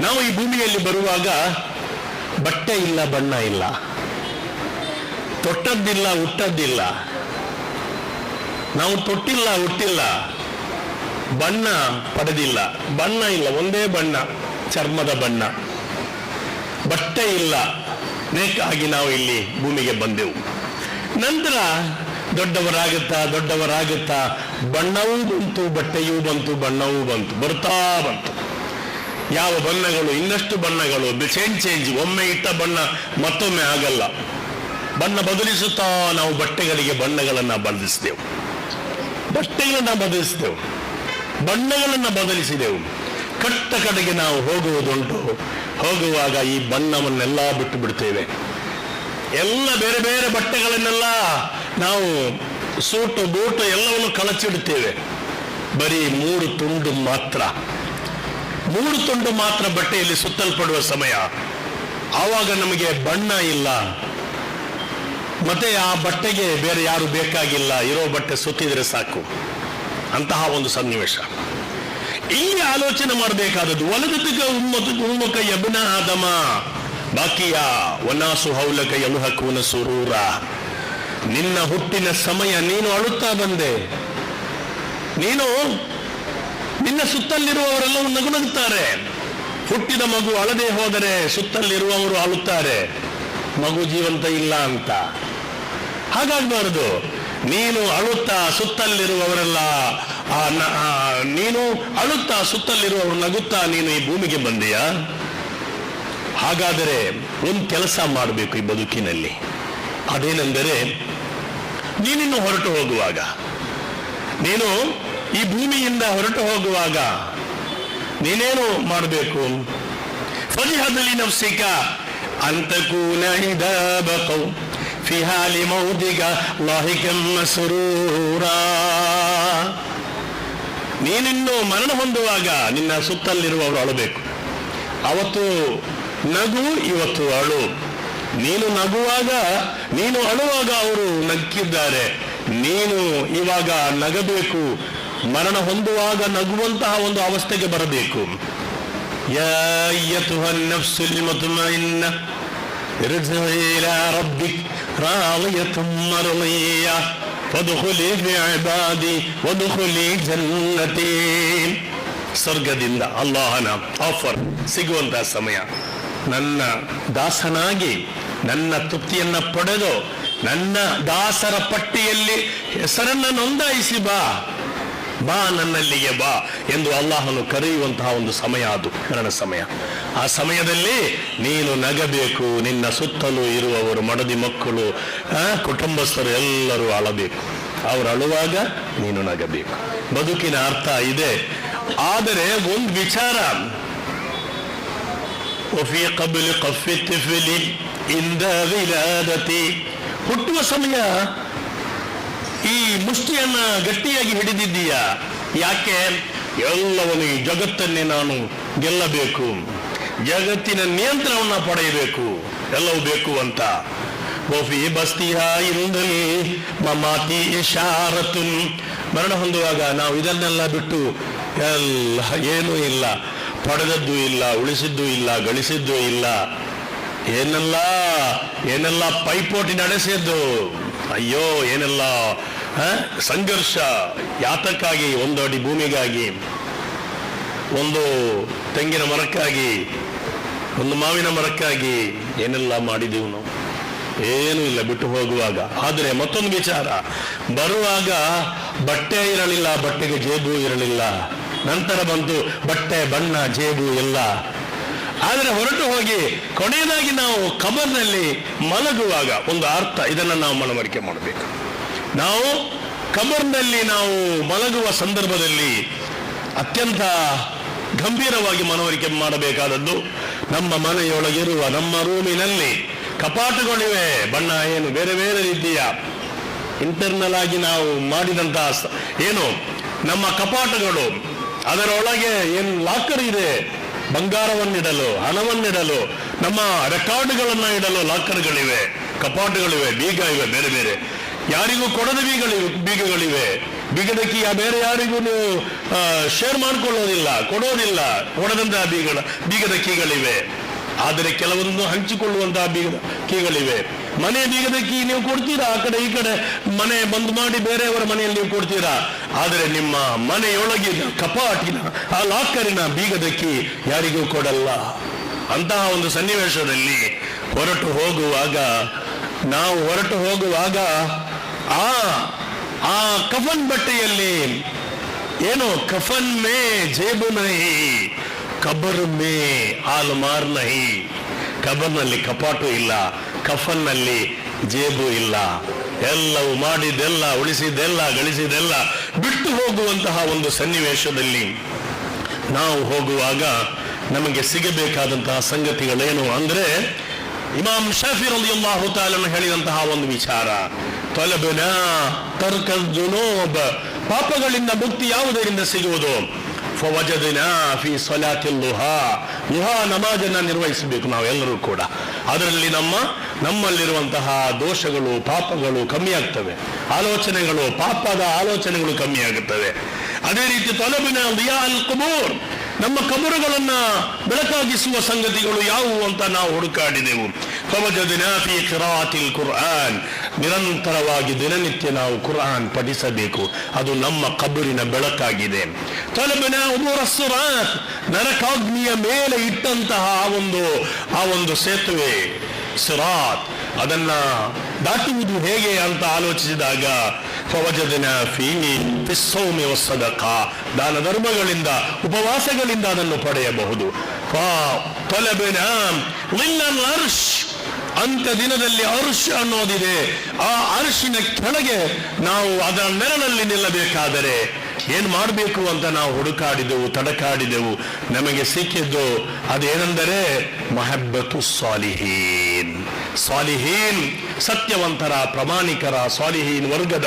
ನಾವು ಈ ಭೂಮಿಯಲ್ಲಿ ಬರುವಾಗ ಬಟ್ಟೆ ಇಲ್ಲ, ಬಣ್ಣ ಇಲ್ಲ. ತೊಟ್ಟದ್ದಿಲ್ಲ ಹುಟ್ಟದ್ದಿಲ್ಲ ನಾವು ತೊಟ್ಟಿಲ್ಲ ಹುಟ್ಟಿಲ್ಲ ಬಣ್ಣ ಪಡೆದಿಲ್ಲ. ಬಣ್ಣ ಇಲ್ಲ, ಒಂದೇ ಬಣ್ಣ, ಚರ್ಮದ ಬಣ್ಣ. ಬಟ್ಟೆ ಇಲ್ಲ. ನೇಕಾಗಿ ನಾವು ಇಲ್ಲಿ ಭೂಮಿಗೆ ಬಂದೆವು. ನಂತರ ದೊಡ್ಡವರಾಗುತ್ತಾ ದೊಡ್ಡವರಾಗುತ್ತಾ, ಬಣ್ಣವೂ ಬಂತು, ಬಟ್ಟೆಯೂ ಬಂತು, ಬಣ್ಣವೂ ಬಂತು, ಬರ್ತಾ ಬಂತು. ಯಾವ ಬಣ್ಣಗಳು, ಇನ್ನಷ್ಟು ಬಣ್ಣಗಳು ಚೇಂಜ್ ಚೇಂಜ್ ಒಮ್ಮೆ ಇಟ್ಟ ಬಣ್ಣ ಮತ್ತೊಮ್ಮೆ ಆಗಲ್ಲ. ಬಣ್ಣ ಬದಲಿಸುತ್ತಾ ನಾವು ಬಟ್ಟೆಗಳಿಗೆ ಬಣ್ಣಗಳನ್ನ ಬದಲಿಸಿದೆವು ಬಟ್ಟೆಗಳನ್ನ ಬದಲಿಸಿದೆವು ಬಣ್ಣಗಳನ್ನ ಬದಲಿಸಿದೆವು. ಕಟ್ಟ ಕಡೆಗೆ ನಾವು ಹೋಗುವುದುಂಟು. ಹೋಗುವಾಗ ಈ ಬಣ್ಣವನ್ನೆಲ್ಲ ಬಿಟ್ಟು ಬಿಡ್ತೇವೆ. ಎಲ್ಲ ಬೇರೆ ಬೇರೆ ಬಟ್ಟೆಗಳನ್ನೆಲ್ಲ ನಾವು ಸೂಟು, ಬೂಟು ಎಲ್ಲವನ್ನು ಕಳಚಿಡುತ್ತೇವೆ. ಬರೀ ಮೂರು ತುಂಡು ಮಾತ್ರ. ಮೂರು ತುಂಡು ಮಾತ್ರ ಬಟ್ಟೆಯಲ್ಲಿ ಸುತ್ತಲ್ಪಡುವ ಸಮಯ. ಆವಾಗ ನಮಗೆ ಬಣ್ಣ ಇಲ್ಲ. ಮತ್ತೆ ಆ ಬಟ್ಟೆಗೆ ಬೇರೆ ಯಾರು ಬೇಕಾಗಿಲ್ಲ. ಇರೋ ಬಟ್ಟೆ ಸುತ್ತಿದ್ರೆ ಸಾಕು. ಅಂತಹ ಒಂದು ಸನ್ನಿವೇಶ. ಇಲ್ಲಿ ಆಲೋಚನೆ ಮಾಡಬೇಕಾದದ್ದು ಒಲಗತಕ ಉಮ್ಮತ ಉಮ್ಮಕ ಯಬನ ಆದಮ ಬಾಕಿಯ ಒನಾಸು ಹೌಲಕ ಯಲುಹಕುನ ಸುರೂರ. ನಿನ್ನ ಹುಟ್ಟಿನ ಸಮಯ ನೀನು ಅಳುತ್ತಾ ಬಂದೆ. ನೀನು ನಿನ್ನ ಸುತ್ತಲ್ಲಿರುವವರೆಲ್ಲವೂ ನಗುನಗುತ್ತಾರೆ. ಹುಟ್ಟಿದ ಮಗು ಅಳದೆ ಹೋದರೆ ಸುತ್ತಲ್ಲಿರುವವರು ಅಳುತ್ತಾರೆ ಮಗು ಜೀವಂತ ಇಲ್ಲ ಅಂತ. ಹಾಗಾಗಬಾರದು. ನೀನು ಅಳುತ್ತಾ ಸುತ್ತಲ್ಲಿರುವವರೆಲ್ಲ ನೀನು ಅಳುತ್ತಾ ಸುತ್ತಲ್ಲಿರುವವರು ನಗುತ್ತಾ ನೀನು ಈ ಭೂಮಿಗೆ ಬಂದೆಯಾ? ಹಾಗಾದರೆ ಒಂದು ಕೆಲಸ ಮಾಡಬೇಕು ಈ ಬದುಕಿನಲ್ಲಿ. ಅದೇನೆಂದರೆ ನೀನಿನ್ನು ಹೊರಟು ಹೋಗುವಾಗ, ನೀನು ಈ ಭೂಮಿಯಿಂದ ಹೊರಟು ಹೋಗುವಾಗ ನೀನೇನು ಮಾಡಬೇಕು? ಫಲಿಹದಲ್ಲಿ ನಫ್ಸಿಕ ಅಂತ ಬಕೌ ಫಿಹಾಲಿ ಮೌದಿಗ ಲಾಹಿಕಮ್ಮ ಸುರೂರ ನೀನಿನ್ನು ಮರಣ ಹೊಂದುವಾಗ ನಿನ್ನ ಸುತ್ತಲ್ಲಿರುವವರು ಅಳಬೇಕು. ಅವತ್ತು ನಗು, ಇವತ್ತು ಅಳು. ನೀನು ನಗುವಾಗ, ನೀನು ಅಳುವಾಗ ಅವರು ನಕ್ಕಿದ್ದಾರೆ ನೀನು ಇವಾಗ ನಗಬೇಕು. ಮರಣ ಹೊಂದುವಾಗ ನಗುವಂತಹ ಒಂದು ಅವಸ್ಥೆಗೆ ಬರಬೇಕು. ಸ್ವರ್ಗದಿಂದ ಅಲ್ಲಾಹನ ಆಫರ್ ಸಿಗುವಂತಹ ಸಮಯ. ನನ್ನ ದಾಸನಾಗಿ, ನನ್ನ ತೃಪ್ತಿಯನ್ನ ಪಡೆದು, ನನ್ನ ದಾಸರ ಪಟ್ಟಿಯಲ್ಲಿ ಹೆಸರನ್ನ ನೋಂದಾಯಿಸಿ ಬಾ. ಬಾ ನನ್ನಲ್ಲಿಗೆ ಬಾ ಎಂದು ಅಲ್ಲಾಹನು ಕರೆಯುವಂತಹ ಒಂದು ಸಮಯ ಅದು ಕರಣ ಸಮಯ. ಆ ಸಮಯದಲ್ಲಿ ನೀನು ನಗಬೇಕು, ನಿನ್ನ ಸುತ್ತಲೂ ಇರುವವರು, ಮಡದಿ ಮಕ್ಕಳು ಕುಟುಂಬಸ್ಥರು ಎಲ್ಲರೂ ಅಳಬೇಕು. ಅವರು ಅಳುವಾಗ ನೀನು ನಗಬೇಕು. ಬದುಕಿನ ಅರ್ಥ ಇದೆ. ಆದರೆ ಒಂದು ವಿಚಾರ. ಹುಟ್ಟುವ ಸಮಯ ಈ ಮುಷ್ಟಿಯನ್ನ ಗಟ್ಟಿಯಾಗಿ ಹಿಡಿದಿದ್ದೀಯಾ? ಯಾಕೆ? ಎಲ್ಲವನ್ನು ಈ ಜಗತ್ತನ್ನೇ ನಾನು ಗೆಲ್ಲಬೇಕು. ಜಗತ್ತಿನ ನಿಯಂತ್ರಣವನ್ನ ಪಡೆಯಬೇಕು. ಎಲ್ಲವೂ ಬೇಕು ಅಂತ. ಗೋಫಿ ಬಸ್ತಿಯ ಇಂದಲಿ ಮಮಾತಿ ಶಾರತುನ್ ಮರಣ ಹೊಂದುವಾಗ ನಾವು ಇದನ್ನೆಲ್ಲ ಬಿಟ್ಟು ಎಲ್ಲ ಏನೂ ಇಲ್ಲ. ಪಡೆದದ್ದು ಇಲ್ಲ, ಉಳಿಸಿದ್ದು ಇಲ್ಲ, ಗಳಿಸಿದ್ದು ಇಲ್ಲ. ಏನೆಲ್ಲ ಏನೆಲ್ಲ ಪೈಪೋಟಿ ನಡೆಸಿದ್ದು? ಅಯ್ಯೋ, ಏನೆಲ್ಲ ಸಂಘರ್ಷ, ಯಾತಕ್ಕಾಗಿ ಒಂದು ಅಡಿ ಭೂಮಿಗಾಗಿ, ಒಂದು ತೆಂಗಿನ ಮರಕ್ಕಾಗಿ, ಒಂದು ಮಾವಿನ ಮರಕ್ಕಾಗಿ ಏನೆಲ್ಲ ಮಾಡಿದೆವು ನಾವು? ಏನೂ ಇಲ್ಲ, ಬಿಟ್ಟು ಹೋಗುವಾಗ. ಆದರೆ ಮತ್ತೊಂದು ವಿಚಾರ. ಬರುವಾಗ ಬಟ್ಟೆ ಇರಲಿಲ್ಲ, ಬಟ್ಟೆಗೆ ಜೇಬು ಇರಲಿಲ್ಲ. ನಂತರ ಬಂತು ಬಟ್ಟೆ, ಬಣ್ಣ, ಜೇಬು ಎಲ್ಲ. ಆದರೆ ಹೊರಟು ಹೋಗಿ ಕೊನೆಯದಾಗಿ ನಾವು ಕಬರ್ನಲ್ಲಿ ಮಲಗುವಾಗ ಒಂದು ಅರ್ಥ. ಇದನ್ನು ನಾವು ಮನವರಿಕೆ ಮಾಡಬೇಕು. ನಾವು ಕಮರ್ನಲ್ಲಿ ನಾವು ಮಲಗುವ ಸಂದರ್ಭದಲ್ಲಿ ಅತ್ಯಂತ ಗಂಭೀರವಾಗಿ ಮನವರಿಕೆ ಮಾಡಬೇಕಾದದ್ದು ನಮ್ಮ ಮನೆಯೊಳಗಿರುವ ನಮ್ಮ ರೂಮಿನಲ್ಲಿ ಕಪಾಟುಗಳಿವೆ. ಬಣ್ಣ ಏನು ಬೇರೆ ಬೇರೆ ರೀತಿಯ. ಇಂಟರ್ನಲ್ ಆಗಿ ನಾವು ಮಾಡಿದಂತಹ ಏನು ನಮ್ಮ ಕಪಾಟಗಳು. ಅದರೊಳಗೆ ಏನು ಲಾಕರ್ ಇದೆ? ಬಂಗಾರವನ್ನಿಡಲು, ಹಣವನ್ನಿಡಲು, ನಮ್ಮ ರೆಕಾರ್ಡ್ಗಳನ್ನ ಇಡಲು ಲಾಕರ್ಗಳಿವೆ. ಕಪಾಟುಗಳಿವೆ, ಬೀಗ ಇವೆ, ಬೇರೆ ಬೇರೆ. ಯಾರಿಗೂ ಕೊಡದ ಬೀಗಳಿವೆ ಬೀಗಗಳಿವೆ. ಬೀಗದಕ್ಕೆ ಬೇರೆ ಯಾರಿಗೂ ಶೇರ್ ಮಾಡ್ಕೊಳ್ಳೋದಿಲ್ಲ, ಕೊಡೋದಿಲ್ಲ. ಕೊಡದಂತಹ ಬೀಗಳ ಬೀಗದ ಕೀಗಳಿವೆ. ಆದರೆ ಕೆಲವೊಂದು ಹಂಚಿಕೊಳ್ಳುವಂತಹ ಬೀಗದ ಕೀಗಳಿವೆ. ಮನೆ ಬೀಗದ ಕೀ ನೀವು ಕೊಡ್ತೀರಾ? ಆ ಕಡೆ ಈ ಕಡೆ ಮನೆ ಬಂದ್ ಮಾಡಿ ಬೇರೆಯವರ ಮನೆಯಲ್ಲಿ ನೀವು ಕೊಡ್ತೀರಾ? ಆದರೆ ನಿಮ್ಮ ಮನೆಯೊಳಗಿನ ಕಪಾಟಿನ, ಆ ಲಾಕರಿನ ಬೀಗದ ಕೀ ಯಾರಿಗೂ ಕೊಡಲ್ಲ. ಅಂತಹ ಒಂದು ಸನ್ನಿವೇಶದಲ್ಲಿ ಹೊರಟು ಹೋಗುವಾಗ, ನಾವು ಹೊರಟು ಹೋಗುವಾಗ ಆ ಆ ಕಫನ್ ಬಟ್ಟೆಯಲ್ಲಿ ಏನು? ಕಫನ್ ಮೇ ಜೇಬು ನಹಿ, ಕಬರ್ ಮೇ ಆಲ್ಮಾರ್ ನಹಿ. ಕಬರ್ನಲ್ಲಿ ಕಪಾಟು ಇಲ್ಲ, ಕಫನ್ನಲ್ಲಿ ಜೇಬು ಇಲ್ಲ. ಎಲ್ಲವೂ ಮಾಡಿದೆಲ್ಲ, ಉಳಿಸಿದೆಲ್ಲ, ಗಳಿಸಿದೆಲ್ಲ ಬಿಟ್ಟು ಹೋಗುವಂತಹ ಒಂದು ಸನ್ನಿವೇಶದಲ್ಲಿ ನಾವು ಹೋಗುವಾಗ ನಮಗೆ ಸಿಗಬೇಕಾದಂತಹ ಸಂಗತಿಗಳೇನು ಅಂದ್ರೆ ಇಮಾಮ್ ಶಫಿ ರಲಿಯಲ್ಲಾಹು ತಾಲನು ಹೇಳಿದಂತಹ ಒಂದು ವಿಚಾರ. ತೊಲಬನ ತರ್ಕ ಜುನೋಬ. ಪಾಪಗಳಿಂದ ಮುಕ್ತಿ ಯಾವುದರಿಂದ ಸಿಗುವುದು? ಫಿ ಲುಹಾ ಲುಹಾ ನಮಾಜನ್ನ ನಿರ್ವಹಿಸಬೇಕು ನಾವೆಲ್ಲರೂ ಕೂಡ. ಅದರಲ್ಲಿ ನಮ್ಮ, ನಮ್ಮಲ್ಲಿರುವಂತಹ ದೋಷಗಳು, ಪಾಪಗಳು ಕಮ್ಮಿ ಆಗ್ತವೆ ಆಲೋಚನೆಗಳು, ಪಾಪದ ಆಲೋಚನೆಗಳು ಕಮ್ಮಿ ಆಗುತ್ತವೆ ಅದೇ ರೀತಿ ತೊಲಬಿನ ದಿಯಾ ಅಲ್ ಕುಬೂರ್. ನಮ್ಮ ಕಬರುಗಳನ್ನ ಬೆಳಕಾಗಿಸುವ ಸಂಗತಿಗಳು ಯಾವುವು ಅಂತ ನಾವು ಹುಡುಕಾಡಿದೆವು. ಕವಜದಿನ ಫಿ ಕುರ್ಆನ್. ನಿರಂತರವಾಗಿ ದಿನನಿತ್ಯ ನಾವು ಕುರಾನ್ ಪಠಿಸಬೇಕು. ಅದು ನಮ್ಮ ಕಬರಿನ ಬೆಳಕಾಗಿದೆ. ಸುರಾತ್, ನರಕಾಗ್ನಿಯ ಮೇಲೆ ಇಟ್ಟಂತಹ ಆ ಒಂದು ಆ ಒಂದು ಸೇತುವೆ, ಸುರಾತ್, ಅದನ್ನ ದಾಟುವುದು ಹೇಗೆ ಅಂತ ಆಲೋಚಿಸಿದಾಗ, ಫವಜದಿನ ಫೀ ಫಿಸ್ಸೌಮಿ ಕಾ ದಾನ ಧರ್ಮಗಳಿಂದ, ಉಪವಾಸಗಳಿಂದ ಅದನ್ನು ಪಡೆಯಬಹುದು. ಅಂತ ದಿನದಲ್ಲಿ ಅರುಷ ಅನ್ನೋದಿದೆ. ಆ ಅರ್ಷಿನ ಕೆಳಗೆ ನಾವು ಅದರ ನೆರಳಲ್ಲಿ ನಿಲ್ಲಬೇಕಾದರೆ ಏನ್ ಮಾಡಬೇಕು ಅಂತ ನಾವು ಹುಡುಕಾಡಿದೆವು, ತಡಕಾಡಿದೆವು. ನಮಗೆ ಸಿಕ್ಕಿದ್ದು ಅದೇನೆಂದರೆ ಮಹಬ್ಬತು ಸಾಲಿಹೀನ್ ಸಾಲಿಹೀನ್ ಸತ್ಯವಂತರ ಪ್ರಮಾಣಿಕರ ಸಾಲಿಹೀನ್ ವರ್ಗದ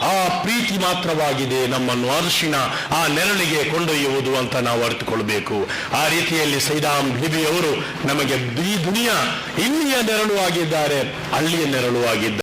ಆ ಪ್ರೀತಿ ಮಾತ್ರವಾಗಿದೆ ನಮ್ಮನ್ನು ಅರ್ಶಿನ ಆ ನೆರಳಿಗೆ ಕೊಂಡೊಯ್ಯುವುದು ಅಂತ ನಾವು ಅರಿತುಕೊಳ್ಬೇಕು. ಆ ರೀತಿಯಲ್ಲಿ ಸೈದಾಮ್ ಬಿಬಿಯವರು ನಮಗೆ ದುನಿಯಾ ಇಲ್ಲಿಯ ನೆರಳು ಆಗಿದ್ದಾರೆ, ಅಲ್ಲಿಯ ನೆರಳು ಆಗಿದ್ದಾರೆ.